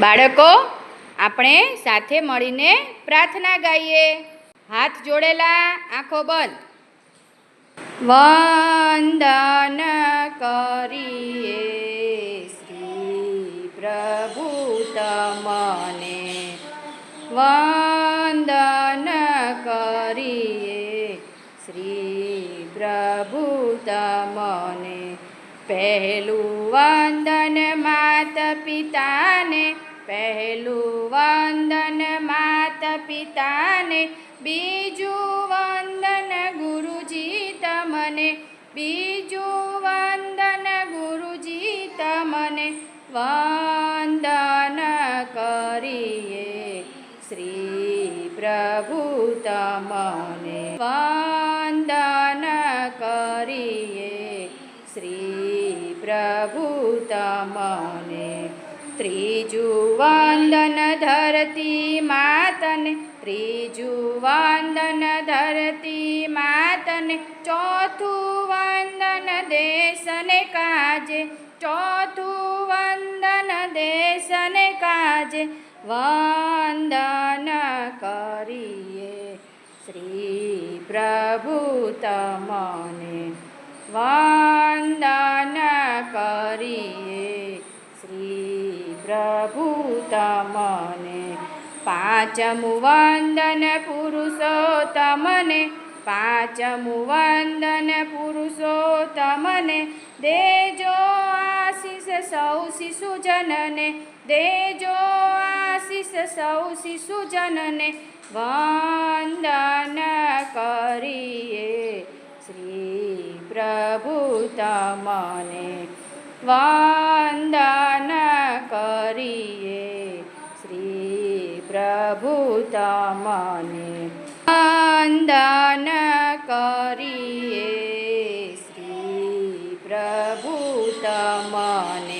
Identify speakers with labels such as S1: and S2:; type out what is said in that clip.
S1: બાળકો, આપણે સાથે મળીને પ્રાર્થના ગાઈએ. હાથ જોડેલા, આંખો બંધ. વંદન કરીએ શ્રી પ્રભુ તમને. વંદન કરીએ શ્રી પ્રભુ તમને. પહેલું વંદન માત પિતાને પહેલું વંદન માત પિતાને બીજું વંદન ગુરુજી તમને, બીજું વંદન ગુરુજી તમને. વંદન કરીએ શ્રી પ્રભુ તમને. વંદન કરીએ શ્રી પ્રભુ તમને ત્રીજું વંદન ધરતી માતને ત્રીજું વંદન ધરતી માતને ચોથું વંદન દેશને કાજે ચોથું વંદન દેશને કાજે વંદન કરીએ શ્રી પ્રભુ તમને વંદન કરીએ શ્રી પ્રભુ તમને પાંચમું વંદન પુરુષોત્તમને. પાંચમું વંદન પુરુષોત્તમને. દેજો આશીષ સૌ શિશુજનને. દેજો આશીષ સૌ શિશુજનને. વંદન કરીએ શ્રી પ્રભુ તમને વંદન કરીએ શ્રી પ્રભુ તમને વંદન કરીએ શ્રી પ્રભુ તમને